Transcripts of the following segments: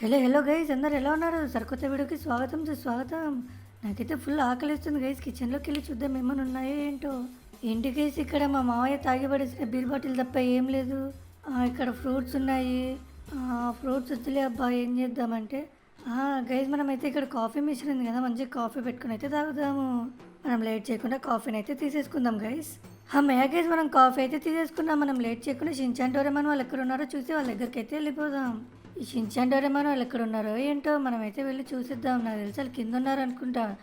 Hello hello guys అందరు ఎలా ఉన్నారు? సరికొత్త వీడియోకి స్వాగతం సుస్వాగతం. నాకైతే ఫుల్ ఆకలిస్తుంది గైస్ కిచెన్లోకి వెళ్ళి చూద్దాం ఏమైనా ఉన్నాయో ఏంటో. ఏంటి గైస్ ఇక్కడ మా మావయ్య తాగి పడేసిన బీర్ బాటిల్ తప్ప ఏం లేదు. ఇక్కడ ఫ్రూట్స్ ఉన్నాయి. ఫ్రూట్స్ వద్దులే అబ్బా ఏం చేద్దామంటే. గైస్ మనం అయితే ఇక్కడ కాఫీ మిషన్ ఉంది కదా మంచిగా కాఫీ పెట్టుకుని అయితే తాగుదాము. మనం లేట్ చేయకుండా కాఫీని అయితే తీసేసుకుందాం గైస్ హమ్మయ్య గైస్ మనం కాఫీ అయితే తీసేసుకున్నాం మనం లేట్ చేయకుండా షించాన్ డోరేమాన్ వాళ్ళు ఎక్కడ ఉన్నారో చూసి వాళ్ళ దగ్గరికి అయితే వెళ్ళిపోదాం. ఈ షించాన్ డోరేమాన్ వాళ్ళు ఎక్కడ ఉన్నారో ఏంటో మనమైతే వెళ్ళి చూసిద్దాం. నాకు తెలిసి వాళ్ళు కింద ఉన్నారు అనుకుంటా.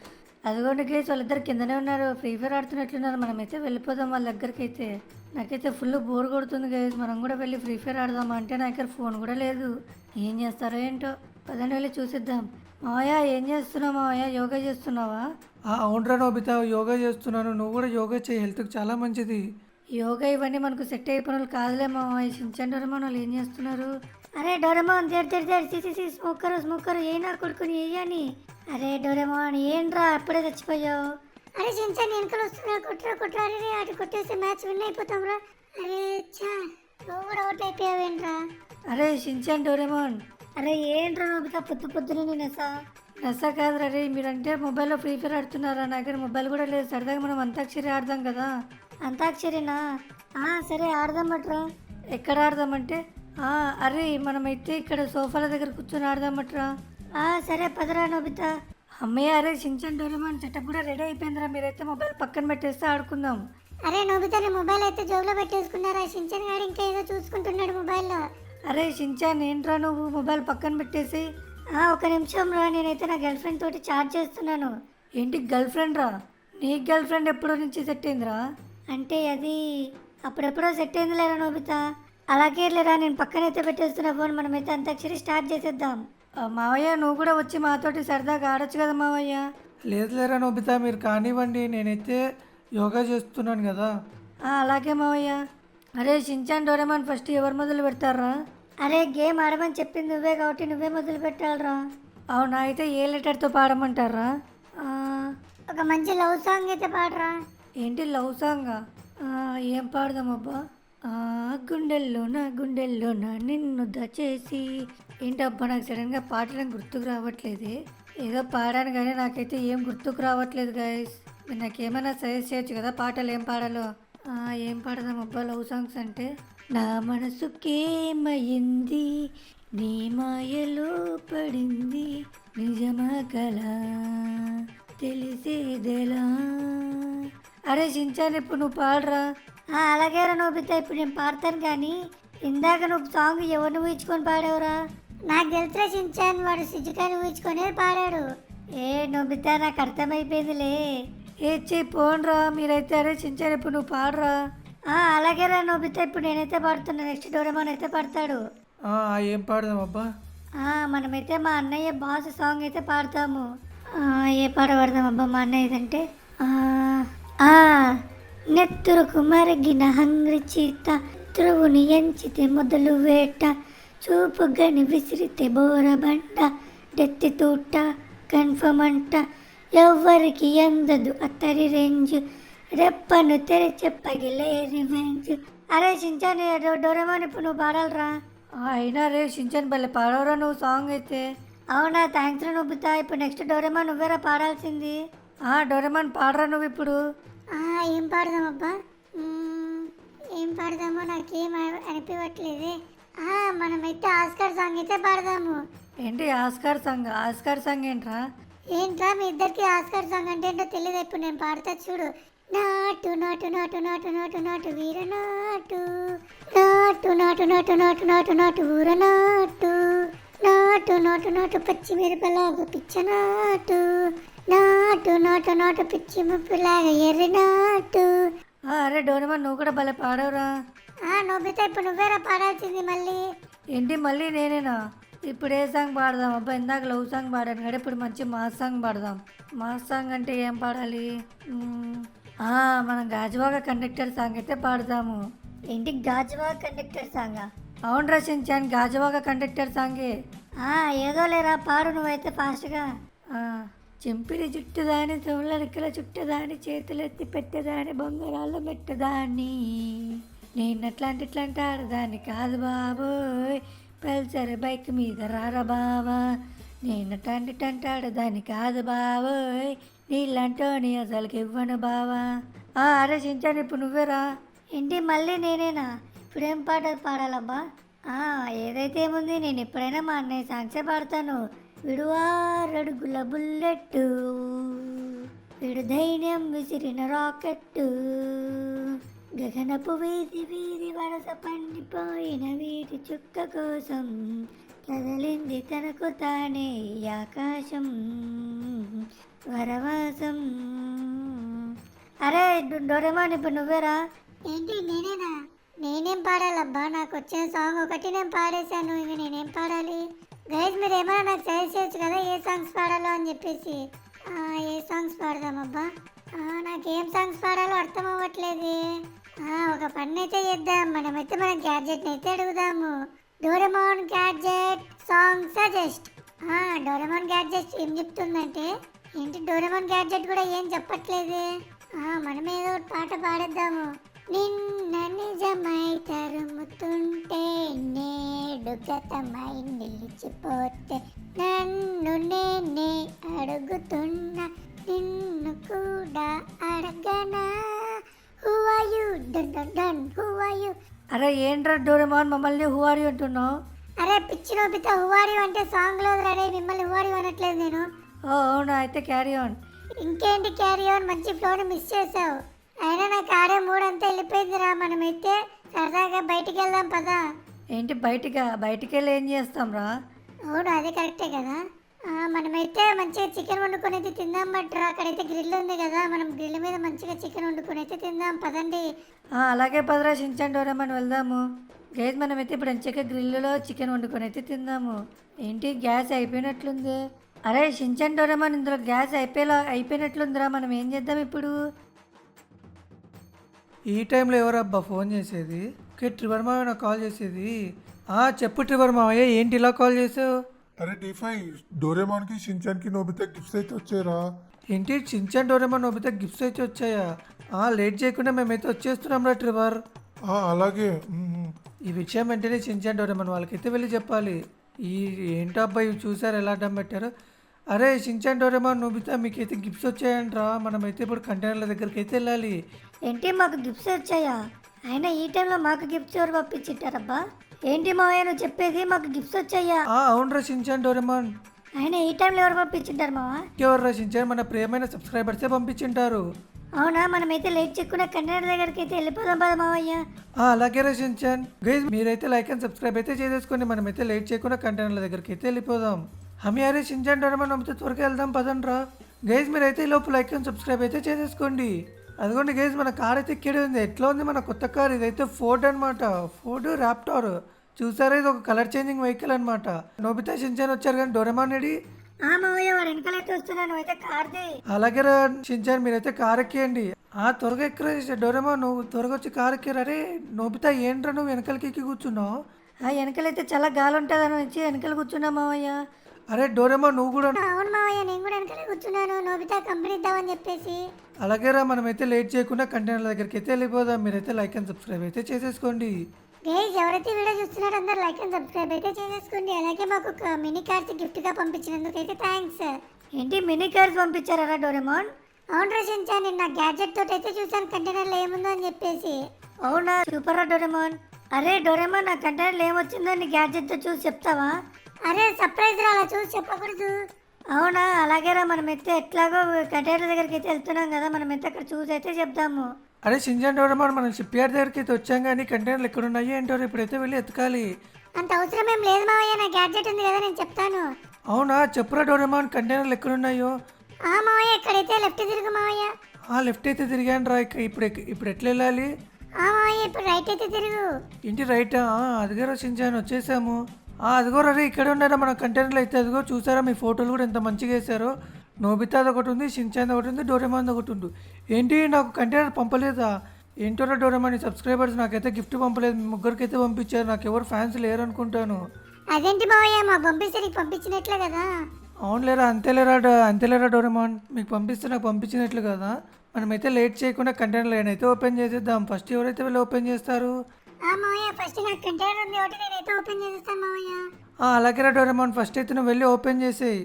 అదిగోండి గేస్ వాళ్ళిద్దరు కిందనే ఉన్నారు. ఫ్రీ ఫైర్ ఆడుతున్నట్లున్నారు. మనమైతే వెళ్ళిపోదాం వాళ్ళ దగ్గరికి అయితే నాకైతే ఫుల్ బోర్ కొడుతుంది గేస్. మనం కూడా వెళ్ళి ఫ్రీ ఫైర్ ఆడదాం అంటే నా దగ్గర ఫోన్ కూడా లేదు. ఏం చేస్తారో ఏంటో. పదండి వెళ్ళి చూసిద్దాం. మాయా ఏం చేస్తున్నావు మాయా యోగా చేస్తున్నావా? ఆ, అవునరా నోబితా యోగా చేస్తున్నాను. నువ్వు కూడా యోగా చేయి. హెల్త్కి చాలా మంచిది. యోగా ఇవన్నీ మనకు సెట్ అయిపోయిన వాళ్ళు కాదులే మావయ్య. షించాన్ డోరేమాన్ వాళ్ళు ఏం చేస్తున్నారు? అరే డోరేమాన్ తెరు తెరు తెరు తీసి తీసి స్మోకర్ స్మోకర్ ఏ నా కొడుకుని ఏయని అరే డోరేమాన్ ఏంట్రా అప్పుడే చచ్చిపోయావు? అరే చించాన్ వెనకలు వస్తున్నా కుట్రా కుట్రా అరే అటు కొట్టేసి మ్యాచ్ విన్ అయిపోతాం రా. అరే చా నువ్వు కూడా అవుట్ అయిపోయావేంట్రా? అరే షించాన్ డోరేమాన్. అరే ఏంట్రా నోబితా పొద్దు పొద్దున నేను నసా కాదురా రే మీరంటే మొబైల్లో ఫ్రీ ఫైర్ ఆడుతున్నారా? నా దగ్గర మొబైల్ కూడా లేదు. సరదాగా మనం అంతాక్షరి ఆడదాం కదా. అంతాక్షరినా ఆ సరే ఆడదామట్రా ఎక్కడ ఆడదామంటే ఆ, అరే మనమైతే ఇక్కడ సోఫాల దగ్గర కూర్చొని ఆడదామట్రా ఆ సరే పదరా నోబితా. అమ్మయ్య అరే షించాన్ డోరేమాన్ సెటప్ కూడా రెడీ అయిపోయిందిరా. మీరైతే మొబైల్ పక్కన పెట్టేస్తే ఆడుకుందాం. అరే నోబితా నీ మొబైల్ అయితే జోబులో పెట్టేసుకున్నారా? షించన్ గారు ఇంకా ఏదో చూసుకుంటున్నాడు మొబైల్లో. అరే షించాన్ ఏంట్రా నువ్వు? మొబైల్ పక్కన పెట్టేసి ఒక నిమిషం రా నేనైతే నా గర్ల్ ఫ్రెండ్ తోటి చాట్ చేస్తున్నాను. ఏంటి గర్ల్ ఫ్రెండ్ రా? నీ గర్ల్ ఫ్రెండ్ ఎప్పటి నుంచి సెట్ అయిందిరా? అంటే అది అప్పుడెప్పుడో సెట్ అయింది లేరా నోబితా. అలాగే లేరా నేను పక్కనైతే పెట్టేస్తున్నా ఫోన్ మనమైతే అంతాక్షరి స్టార్ట్ చేసేద్దాం. మావయ్య నువ్వు కూడా వచ్చి మాతోటి సరదాగా ఆడొచ్చు కదా మావయ్య? లేదు లేరా నోబితా మీరు కానివ్వండి నేనైతే యోగా చేస్తున్నాను కదా. ఆ, అలాగే మావయ్య. అరే షించాన్ డోరేమాన్ ఫస్ట్ ఎవరు మొదలు పెడతారా అరే గేమ్ ఆడమని చెప్పింది నువ్వే కాబట్టి నువ్వే మొదలు పెట్టాలరా. అవునా? అయితే ఏ లెటర్తో పాడమంటారా? ఒక మంచి లవ్ సాంగ్ అయితే పాడరా. ఏంటి లవ్ సాంగా ఏం పాడదాం అబ్బా? ఆ, గుండెల్లోన గుండెల్లోన నిన్ను దచేసి. ఏంటబ్బా నాకు సడన్గా పాటలు గుర్తుకు రావట్లేదే. ఏదో పాడాను కానీ నాకైతే ఏం గుర్తుకు రావట్లేదు గాయస్ మీరు నాకేమైనా సజెస్ట్ చేయొచ్చు కదా పాటలు ఏం పాడాలో? ఆ, ఏం పాడదాం అబ్బా లవ్ సాంగ్స్ అంటే? నా మనసుకేమయింది నీ మాయలో పడింది. నిజమా కలా? తెలిసేదెలా? అరే చించాను ఇప్పుడు నువ్వు పాడరా? ఆ, అలాగే రా నోబితా ఇప్పుడు నేను పాడతాను కానీ ఇందాక నువ్వు సాంగ్ ఎవరిని ఊహించుకొని పాడావురా? నాకు తెలిసిన చించాన్ వాడు సిజుకాని ఊహించుకొని పాడాడు. ఏ నొబితా నాకు అర్థమైపోయిందిలే. ఏ చే పోన్రా మీరైతే అరే చించాను ఇప్పుడు నువ్వు పాడరా? అలాగే రా నోబితా ఇప్పుడు నేనైతే పాడుతున్నా నెక్స్ట్ డోరేమాన్ అయితే పాడతాడు. ఏం పాడదాం అబ్బా? మనమైతే మా అన్నయ్య బాస్ సాంగ్ అయితే పాడతాము. ఏ పాట పాడదాం అబ్బా మా అన్నయ్య అంటే నెత్తురుకు మరిగిన హంగ్రి చీత త్రువుని ఎంచితే మొదలు వేట చూపు గని విసిరితే బోర బంట డెత్తి తూట కన్ఫర్మ్ అంట ఎవ్వరికి అందదు అత్తరి రేంజ్ రెప్పను తెరిచే పగిలే రివెంజ్. అరే చించాను డోరేమాన్ ఇప్పుడు నువ్వు పాడాలరా. అయినా రే చించాను భలే పాడవరా నువ్వు సాంగ్ అయితే. అవునా థ్యాంక్స్ రా నువ్వుతా. ఇప్పుడు నెక్స్ట్ డోరేమా నువ్వేరా పాడాల్సింది. ఆ డోరేమాన్ పాడరా నువ్వు ఇప్పుడు. ఏం పాడదామబ్బా? ఏం పాడదామో నాకేం అనిపించట్లేదే మనమైతే ఆస్కార్ సాంగ్ అయితే పాడదాము. ఏంటి ఆస్కార్ సాంగ్? ఆస్కార్ సాంగ్ ఏంట్రా? ఏంట్రా మీ ఇద్దరికి ఆస్కార్ సాంగ్ అంటే ఏంటో తెలియదు ఇప్పుడు నేను పాడతా చూడు. నాటు నాటు నాటు నాటు నాటు నాటు వీర నాటు నాటు నాటు నాటు నాటు నాటు నాటు ఊర నాటు నాటు నాటు నాటు పచ్చి మిరపలాగా పిచ్చ నాటు నాటు నాటు నాటు పిచ్చి ముప్పులాగా ఎర్రి నాటు అరే డోరేమాన్ నువ్వు కూడా భలే పాడవురా ఆ నోబితా ఇప్పుడు నువ్వేరా పాడాల్సింది మళ్ళీ ఏంటి మళ్ళీ నేనేనా ఇప్పుడు ఏ సాంగ్ పాడదాం అబ్బా ఇందాక లవ్ సాంగ్ పాడాను కదా ఇప్పుడు మంచి మాస్ సాంగ్ పాడదాం మాస్ సాంగ్ అంటే ఏం పాడాలి మనం గాజువాక కండక్టర్ సాంగ్ అయితే పాడదాము ఏంటి గాజువా కండక్టర్ సాంగా? అవును రచించాను గాజువాక కండక్టర్ సాంగే. ఆ ఏదో లేరా పాడు నువ్వైతే ఫాస్ట్గా. చెంపిరి జుట్టుదాని తోళ్ళరికల చుట్టదాని చేతులెత్తి పెట్టదాని బొంగరాల్లో మెట్టదాన్ని నేను అట్లాంటి ఇట్లాంటి ఆడదాన్ని కాదు బాబోయ్. పల్సర్ బైక్ మీద రారా బావా. నేను టంటి టంటాడు దాన్ని కాదు నీళ్ళంటో నీ అసలుకి ఇవ్వను బావా. ఆ, అరే చించాను ఇప్పుడు నువ్వేరా? ఏంటి మళ్ళీ నేనేనా? ఇప్పుడేం పాట పాడాలబ్బా? ఆ, ఏదైతే ఏముంది నేను ఎప్పుడైనా మా అన్నయ్య సాంగ్సే పాడతాను. విడువారడుగుల బుల్లెట్టు విడు ధైర్యం విసిరిన రాకెట్టు గగనపు వీధి వీధి వరస పండిపోయిన వీటి చుక్క కోసం కదలింది తనకు తానే ఆకాశం. వరవాసం. అరే డో- డోరేమాన్ ఇప్పుడు నువ్వేరా? ఏంటి నేనేనా? నేనేం పాడాలబ్బా? నాకు వచ్చిన సాంగ్ ఒకటి నేను పాడేశాను. ఇక నేనేం పాడాలి? గైజ్ మీరు ఏమైనా నాకు సజెస్ట్ చేయొచ్చు కదా ఏ సాంగ్స్ పాడాలో అని చెప్పేసి. ఏ సాంగ్స్ పాడదామబ్బా? నాకు ఏం సాంగ్స్ పాడాలో అర్థం అవ్వట్లేదు. ఒక పని అయితే చేద్దాం. మనమైతే మన గ్యాడ్జెట్ని అయితే అడుగుదాము. Doraemon gadget song suggest Doraemon gadget ఏం చెప్తుందంటే ఏంటి డోరెమాన్ గ్యాడ్జెట్ కూడా ఏం చెప్పట్లేదే? ఆ, మనం ఏదో ఒకటి పాట పాడేద్దాము. నిన్న నిజమై తరుముతుంటే నేడు గతమై నిలిచిపోతే నన్ను నేనే అడుగుతున్నా నిన్ను కూడా అడగనా? Who are you done done done who are you అరే ఏంట్రా డోరేమాన్? మమ్మల్ని హువారి అంటున్నావు? అరే పిచ్చి నోపిత హూ ఆర్ యు అంటే సాంగ్లో రెడీ మిమ్మల్ని హూ ఆర్ యు అనట్లేదు నేను. ఓ అవునా అయితే క్యారీ ఆన్ ఇంకేంటి క్యారీ ఆన్ మంచి ఫ్లోని మిస్ చేసావు. అయినా నాకు ఆడే మూడంతా వెళ్ళిపోయిందిరా మనమైతే. సరదాగా బయటికి వెళ్దాం పదా. ఏంటి బయటికా? బయటికి వెళ్ళి ఏం చేస్తాం రా? అవును అదే కరెక్టే కదా. మనమైతే మంచిగా చికెన్ వండుకొని అయితే తిందాం బట్రా అక్కడైతే గ్రిల్ ఉంది కదా. మనం గ్రిల్ మీద మంచిగా చికెన్ వండుకొని అయితే తిందాం. పదండి. అలాగే పదరా షించాన్ డోరేమాన్ వెళ్దాము. గైజ్ మనమైతే ఇప్పుడు ఎంచక గ్రిల్లులో చికెన్ వండుకొని అయితే తిందాము. ఏంటి గ్యాస్ అయిపోయినట్లుంది. అరే షించాన్ డోరేమాన్ ఇందులో గ్యాస్ అయిపోయేలా అయిపోయినట్లుందిరా మనం ఏం చేద్దాం ఇప్పుడు? ఈ టైంలో ఎవరబ్బా ఫోన్ చేసేది? ఓకే ట్రివర్ మావయ్య నాకు కాల్ చేసేది. ఆ చెప్పు ట్రివర్ మావయ్య ఏంటి ఇలా కాల్ చేసావు? అరే టీఫై డోరేమాన్కి షించాన్కి నోబితా గిఫ్ట్స్ అయితే వచ్చారా ఏంటి చించాన్ డోరేమాన్ నోబితే గిఫ్ట్స్ అయితే వచ్చాయా? ఆ లేట్ చేయకుండా మేమైతే వచ్చేస్తున్నాం రా ట్రివర్ ఆ, అలాగే. మ్మ్. ఈ విషయం వెంటనే చించాన్ డోరేమాన్ వాళ్ళకైతే వెళ్ళి చెప్పాలి. ఈ ఏంటో అబ్బాయి ఇవి చూసారు ఎలా అడ్డం పెట్టారు? అరే షించాన్ డోరేమాన్ నోబితా మీకైతే గిఫ్ట్స్ వచ్చాయంట్రా. మనమైతే ఇప్పుడు కంటైనర్ల దగ్గరికి అయితే వెళ్ళాలి. ఏంటి మాకు గిఫ్ట్స్ వచ్చాయా? అయినా ఈ టైంలో మాకు గిఫ్ట్స్ ఎవరు పంపించిట్టారబ్బా? ఏంటి మావయ్య నువ్వు చెప్పేది మాకు గిఫ్ట్స్ వచ్చాయా? ఆ అవునరా షించాన్ డోరేమాన్ అయినా ఈ టైంలో ఎవరు పంపించింటారు మావా? ఎవరు షించాన్ మన ప్రియమైన సబ్స్క్రైబర్సే పంపించింటారు. అవునా మనమైతే లేట్ చెక్కున్న కంటైనర్ దగ్గరికి అయితే వెళ్ళిపోదాం పద మావయ్య. ఆ, అలాగే రచించాన్ గైజ్ మీరైతే లైక్ అండ్ సబ్స్క్రైబ్ అయితే చేసేసుకోండి. మనమైతే లేట్ చేయకుండా కంటైనర్ల దగ్గరికి అయితే వెళ్ళిపోదాం. హమి అరే షించాన్ డోరమా నమ్మితే త్వరగా వెళ్దాం పదండ్రా. గైజ్ మీరైతే ఈ లోపు లైక్ అండ్ సబ్స్క్రైబ్ అయితే చేసేసుకోండి. అదిగోండి గైజ్ మన కార్ అయితే ఇక్కడే ఉంది. ఎట్లా ఉంది మన కొత్త కార్? ఇదైతే ఫోర్డ్ అనమాట ఫోర్డ్ ర్యాప్టార్ చూసారా? ఇది ఒక కలర్ చేంజింగ్ వెహికల్ అనమాట నోబితా షించాన్ వచ్చారు కానీ డోరెమాన్ కార్ది. అలాగే రా షించాన్ మీరైతే కార్ ఎక్కియండి. ఆ త్వరగా ఎక్కరా డోరేమో నువ్వు త్వరగా వచ్చి కార్ ఎక్కిరా. అరే నోబితా ఏంట్రా నువ్వు వెనకాలకి ఎక్కి కూర్చున్నావు? ఆ వెనకలైతే చాలా గాలి ఉంటుంది అని వచ్చి వెనకాల కూర్చున్నాం మావయ్య. అరే డోరేమో నువ్వు కూడా అవును మావయ్య నేను కూడా వెనకాలే కూర్చున్నాను. నోబితా కంపెనీ ఇద్దామని చెప్పేసి. అలాగే రా మనమైతే లేట్ చేయకుండా కంటైనర్ దగ్గరికి అయితే వెళ్ళిపోదాం. మీరైతే లైక్ అండ్ సబ్స్క్రైబ్ అయితే చేసేసుకోండి. గైజ్ ఎవరైతే వీడియో చూస్తున్నారో అందరూ లైక్ అండ్ సబ్స్క్రైబ్ అయితే చేసేసుకోండి. అలాగే మాకు ఒక మినీ కార్స్ గిఫ్ట్గా పంపించినందుకు అయితే థ్యాంక్స్. ఏంటి మినీ కార్స్ పంపించారా డోరేమాన్? అవును రచించా నిన్న గ్యాడ్జెట్ తోటి అయితే చూసాను కంటైనర్లో ఏముందో అని చెప్పేసి. అవునా? సూపర్ రా డోరేమాన్. అరే డోరేమాన్ నా కంటైనర్లో ఏమొచ్చిందో నీ గ్యాడ్జెట్తో చూసి చెప్తావా? అరే సర్ప్రైజ్ రా అలా చూసి చెప్పకూడదు. అవునా? అలాగేరా మనమైతే ఎట్లాగో కంటైనర్ దగ్గరికి అయితే వెళ్తున్నాం కదా మనమైతే అక్కడ చూసి అయితే చెప్తాము అరే షింజాన్ డోరేమో మనం షిప్ యార్డ్ దగ్గరికి అయితే వచ్చాం కానీ కంటైనర్లు ఎక్కడ ఉన్నాయి ఏంటో ఇప్పుడైతే వెళ్ళి ఎతకాలి అంత అవసరం ఏం లేదు మావయ్య నా గ్యాడ్జెట్ ఉంది కదా నేను చెప్తాను. అవునా? చెప్పురా డోరేమాన్ కంటైనర్లు ఎక్కడ ఉన్నాయో ఆ మావయ్య ఇక్కడైతే లెఫ్ట్ తిరుగు మావయ్య. ఆ లెఫ్ట్ అయితే తిరిగాను రా ఇక ఇప్పుడు ఇప్పుడు ఎట్లా వెళ్ళాలి? ఆ మావయ్య ఇప్పుడు రైట్ అయితే తిరుగు. ఇంటి రైట్ అదిగో రచించాను వచ్చేసాము. అదిగో రే ఇక్కడ ఉన్నారా మన కంటైనర్లు అయితే. అదిగో చూసారా మీ ఫోటోలు కూడా ఎంత మంచిగా వేశారో. నోబితాది ఒకటి ఉంది షించాన్ ఒకటి ఉంది డోరేమాన్ ఒకటి ఉంది. ఏంటి నాకు కంటైనర్ పంపలేదా? ఏంటోరా డోరేమాన్ సబ్స్క్రైబర్స్ నాకైతే గిఫ్ట్ పంపలేదు. మీ ముగ్గురికి అయితే పంపించారు. నాకు ఎవరు ఫ్యాన్స్ లేరు అనుకుంటాను అదేంటి మావయ్య మా పంపిస్తే నీకు పంపించినట్లే కదా. అవునులేరా అంతేలేరా అంతేలేరా డోరేమాన్? మీకు పంపిస్తే నాకు పంపించినట్లు కదా. మనమైతే లేట్ చేయకుండా కంటైనర్లు అయితే ఓపెన్ చేసేద్దాం. ఫస్ట్ ఎవరైతే వెళ్ళి ఓపెన్ చేస్తారు? ఆ మావయ్య ఫస్ట్ కంటైనర్ ఉంది ఒకటి నేనైతే ఓపెన్ చేసేస్తాను మావయ్య. ఆ, అలాగే డోరేమాన్ ఫస్ట్ అయితే నువ్వు వెళ్ళి ఓపెన్ చేసేయి.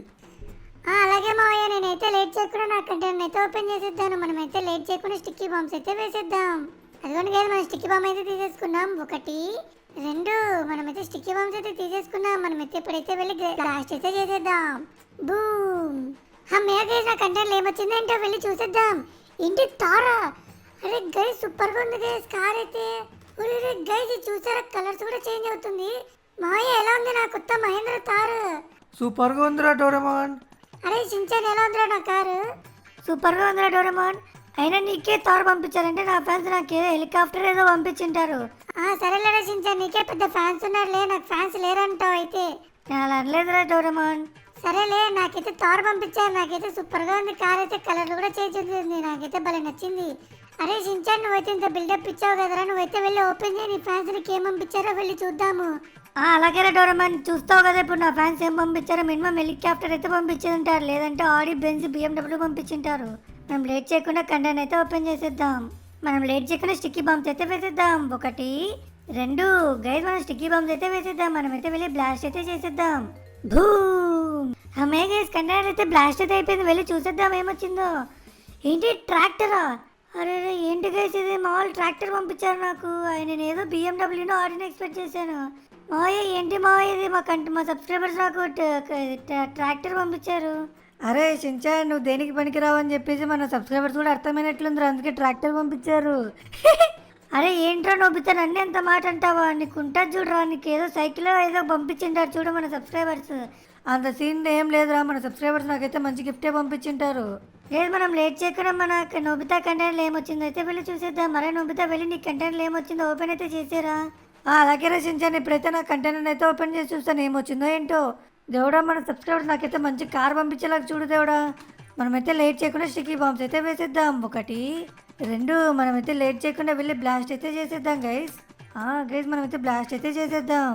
ఆ, అలాగే మావయ్య నేనైతే లేట్ చేయకుండా నా కంటైనర్ అయితే ఓపెన్ చేసేద్దాను. మనమైతే లేట్ చేయకుండా స్టిక్కీ బాంబ్స్ అయితే వేసేద్దాం. అదిగోండి కదా మనం స్టిక్కీ బాంబ్ అయితే తీసేసుకున్నాం. ఒకటి రెండు మనమైతే స్టిక్కీ బాంబ్స్ అయితే తీసేసుకున్నాం. మనమైతే ఇప్పుడైతే వెళ్ళి బ్లాస్ట్ అయితే చేసేద్దాం. బూమ్ అమ్మయ్య గైస్ నా కంటైనర్ ఏమొచ్చిందో ఏంటో వెళ్ళి చూసేద్దాం. ఏంటి తారా? అరే గైస్ సూపర్గా ఉంది గైస్ కార్ అయితే. ఒరే గైస్ చూసారా? కలర్స్ కూడా చేంజ్ అవుతుంది. మావయ్య ఎలా ఉంది నా కొత్త మహేంద్ర తారు సూపర్గా ఉందిరా డోరేమాన్. అరే సించాన్ ఎలా ఉందిరా నా కారు? సూపర్గా ఉందిరా డోరమాన్. అయినా నీకే తారు పంపించారంటే నా ఫ్యాన్స్ నాకే హెలికాప్టర్ ఏదో పంపించింటారు. సరేలేరా సించాన్ నీకే పెద్ద ఫ్యాన్స్ ఉన్నారులే. నాకు ఫ్యాన్స్ లేరంటావు అయితే. అలా అనలేదురా డోరమాన్. సరేలే నాకైతే తారు పంపించారు. నాకైతే సూపర్గా ఉంది. కార్ అయితే కలర్ కూడా చేంజ్ ఉంది నాకైతే భలే నచ్చింది. అరే సించాన్ నువ్వైతే ఇంత బిల్డప్ ఇచ్చావు కదరా. నువ్వైతే వెళ్ళి ఓపెన్ చేయి నీ ఫ్యాన్స్ నీకు ఏం పంపించారో వెళ్ళి చూద్దాము. అలాగే డోరమాన్. చూస్తావు కదా ఇప్పుడు నా ఫ్యాన్స్ ఏం పంపించారో. మినిమం హెలికాప్టర్ అయితే పంపించుంటారు. లేదంటే ఆడి బెంజ్ బిఎండబ్ల్యూ పంపించుంటారు. మనం లేట్ చేయకుండా కండెన్ అయితే ఓపెన్ చేసేద్దాం. మనం లేట్ చేయకుండా స్టిక్కీ బాంబ్స్ అయితే వేసేద్దాం. ఒకటి రెండు గైజ్ మనం స్టిక్కీ బాంబ్స్ అయితే వేసేద్దాం. మనం అయితే వెళ్ళి బ్లాస్ట్ అయితే చేసేద్దాం. భూమ్ హమే గైస్ కండెన్ అయితే బ్లాస్ట్ అయితే అయిపోయింది. వెళ్ళి చూసేద్దాం ఏమొచ్చిందో. ఏంటి ట్రాక్టరా అరే ఏంటి గైస్ ఇది? మామూలు ట్రాక్టర్ పంపించారు నాకు. ఆయన నేను ఏదో బిఎండబ్ల్యూనో ఆడిని ఎక్స్పెక్ట్ చేశాను. మావయ్య ఏంటి మావయ్య ఇది? మా కంట మా సబ్స్క్రైబర్స్ నాకు ట్రాక్టర్ పంపించారు. అరే చించా నువ్వు దేనికి పనికిరావు అని చెప్పేసి మన సబ్స్క్రైబర్స్ కూడా అర్థమైనట్లుందిరా. అందుకే ట్రాక్టర్ పంపించారు. అరే ఏంట్రా నొబ్బితే నన్ను ఎంత మాట అంటావా? నీకు ఉంటుంది చూడరా. నీకు ఏదో సైకిల్ ఏదో పంపించింటారు చూడు మన సబ్స్క్రైబర్స్ అంత సీన్ ఏం లేదురా. మన సబ్స్క్రైబర్స్ నాకైతే మంచి గిఫ్టే పంపించింటారు. లేదు మనం లేట్ చేయకుండా మన నోబితా కంటైనర్లు ఏమొచ్చిందో అయితే వెళ్ళి చూసేద్దాం. మరే నోబితా వెళ్ళి నీ కంటైనర్లు ఏమొచ్చిందో ఓపెన్ అయితే చేసారా? ఆ, అలాగే రచించాను ఇప్పుడైతే నా కంటైనర్ అయితే ఓపెన్ చేసి చూస్తాను ఏమొచ్చిందో ఏంటో. దేవుడా మన సబ్స్క్రైబర్స్ నాకైతే మంచి కార్ పంపించేలాగా చూడు దేవుడా. మనమైతే లేట్ చేయకుండా స్టిక్కీ బాంబ్స్ అయితే వేసేద్దాం. ఒకటి రెండు మనమైతే లేట్ చేయకుండా వెళ్ళి బ్లాస్ట్ అయితే చేసేద్దాం గైస్. గైస్ మనమైతే బ్లాస్ట్ అయితే చేసేద్దాం.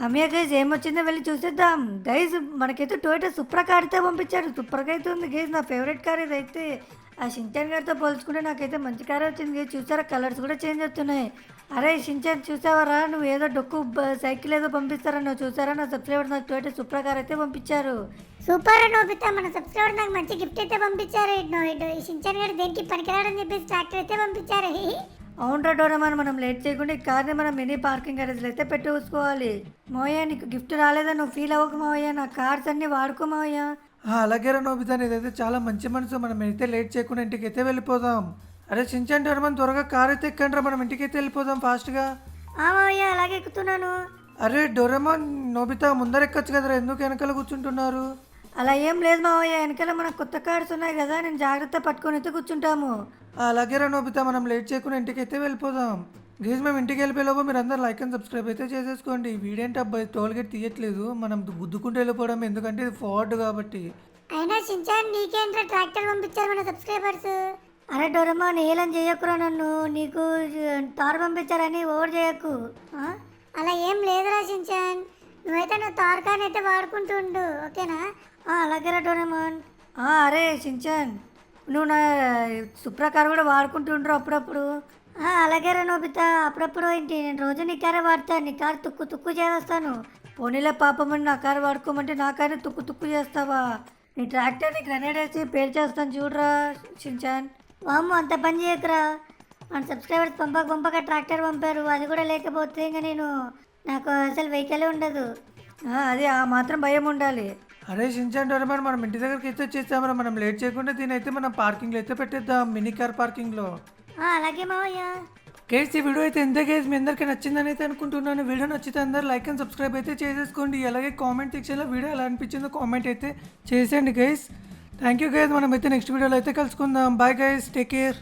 అమ్మయ్య గైజ్ ఏమొచ్చిందో వెళ్ళి చూసేద్దాం. గైజ్ మనకైతే టొయోటా సూపర్ కార్ అయితే పంపించారు. సూపర్గా అయితే ఉంది గైజ్ నా ఫేవరెట్ కార్ ఇది అయితే ఆ షించాన్ గారితో పోల్చుకుంటే నాకైతే మంచి కార్ వచ్చింది గైస్. చూసారా? కలర్స్ కూడా చేంజ్ అవుతున్నాయి. అరే షించాన్ చూసావరా? నువ్వు ఏదో డొక్కు సైకిల్ ఏదో పంపిస్తారా? నువ్వు చూసారా? నా సబ్స్క్రైబర్ నాకు టొయోటా సూపర్ కార్ అయితే పంపించారు. సూపర్ నోబితా మన సబ్స్క్రైబర్ నాకు మంచి గిఫ్ట్ అయితే పంపించారు. ఇటు- షించాన్ గారు దేనికి పనికిరాడని చెప్పేసి ట్రాక్టర్ అయితే పంపించారు. అవునరా డోరమాన్ మనం లేట్ చేయకుండా ఈ కార్ని మనం మినీ పార్కింగ్ గ్యారేజ్లో అయితే పెట్టేసుకోవాలి. మోయా నీకు గిఫ్ట్ రాలేదా? నువ్వు ఫీల్ అవ్వకు మావయ్య నా కార్స్ అన్ని వాడుకో మావయ్య. ఆ, అలాగే రా నోబితాన్ ఇదైతే చాలా మంచి మనసు. మనం అయితే లేట్ చేయకుండా ఇంటికి అయితే వెళ్ళిపోదాం. అరే చించండి డోరేమాన్ త్వరగా కార్ అయితే ఎక్కండి రా. మనం ఇంటికి అయితే వెళ్ళిపోదాం ఫాస్ట్గా. ఆ మావయ్య అలాగే ఎక్కుతున్నాను. అరే డోరేమాన్ నోబితా ముందర ఎక్కొచ్చు కదరా. ఎందుకు వెనకాల కూర్చుంటున్నారు? అలా ఏం లేదు మావయ్య. వెనకాల మన కొత్త కార్స్ ఉన్నాయి కదా. నేను జాగ్రత్త పట్టుకొని అయితే కూర్చుంటాము. అలాగే రా నోబితా మనం లేట్ చేయకుండా ఇంటికి అయితే వెళ్ళిపోదాం. గేజ్ మేము ఇంటికి వెళ్ళిపోయేలోపు మీరు అందరూ లైక్ అండ్ సబ్స్క్రైబ్ అయితే చేసేసుకోండి. వీడేంటి అబ్బాయి? టోల్ గేట్ తీయట్లేదు. మనం గుద్దుకుంటూ వెళ్ళిపోవడం ఎందుకంటే ఇది ఫార్డ్ కాబట్టి. అయినా షించాన్ నీకేంట్రా ట్రాక్టర్ పంపించారు మన సబ్స్క్రైబర్స్ అరే డోరమ్మా నీలం చేయకురా నన్ను. నీకు తారు పంపించారని ఓవర్ చేయకు. అలా ఏం లేదురా షించాన్ నువ్వైతే నా తారకాన్ని అయితే వాడుకుంటూ ఉండు ఓకేనా? అలాగే రా డోరమాన్. ఆ, అరే షించాన్ నువ్వు నా సుప్రా కార్ కూడా వాడుకుంటుండ్రు అప్పుడప్పుడు? అలాగే రా నోబితా. అప్పుడప్పుడు ఏంటి నేను రోజు నీ కారే వాడతాను నీ కారు తుక్కు తుక్కు చేస్తాను పోనీలే పాపమని నా కారు వాడుకోమంటే నా కారు తుక్కు తుక్కు చేస్తావా? నీ ట్రాక్టర్ని గ్రనేడ్ వేసి పేరు చేస్తాను చూడరా షించాన్ వామ్మ అంత పని చేయకురా. మన సబ్స్క్రైబర్స్ పంపక పంపక ట్రాక్టర్ పంపారు అది కూడా లేకపోతే ఇంకా నేను నాకు అసలు వెహికల్ ఉండదు. అదే ఆ మాత్రం భయం ఉండాలి. అరే షించాన్ డోరేమాన్ మనం ఇంటి దగ్గరికి అయితే వచ్చేసామరా మనం లేట్ చేయకుండా దీని అయితే మనం పార్కింగ్లో అయితే పెట్టేద్దాం మినీ కార్ పార్కింగ్లో. ఆ, అలాగే మావయ్య. కేస్ ఈ వీడియో అయితే ఎంత కేస్ మీ అందరికీ నచ్చిందని అయితే అనుకుంటున్నాను. వీడియో నచ్చితే అందరూ లైక్ అండ్ సబ్స్క్రైబ్ అయితే చేసేసుకోండి. అలాగే కామెంట్ సెక్షన్లో వీడియో ఎలా అనిపించిందో కామెంట్ అయితే చేసేయండి గైస్ థ్యాంక్ యూ గైస్ మనం అయితే నెక్స్ట్ వీడియోలో అయితే కలుసుకుందాం. Bye guys take care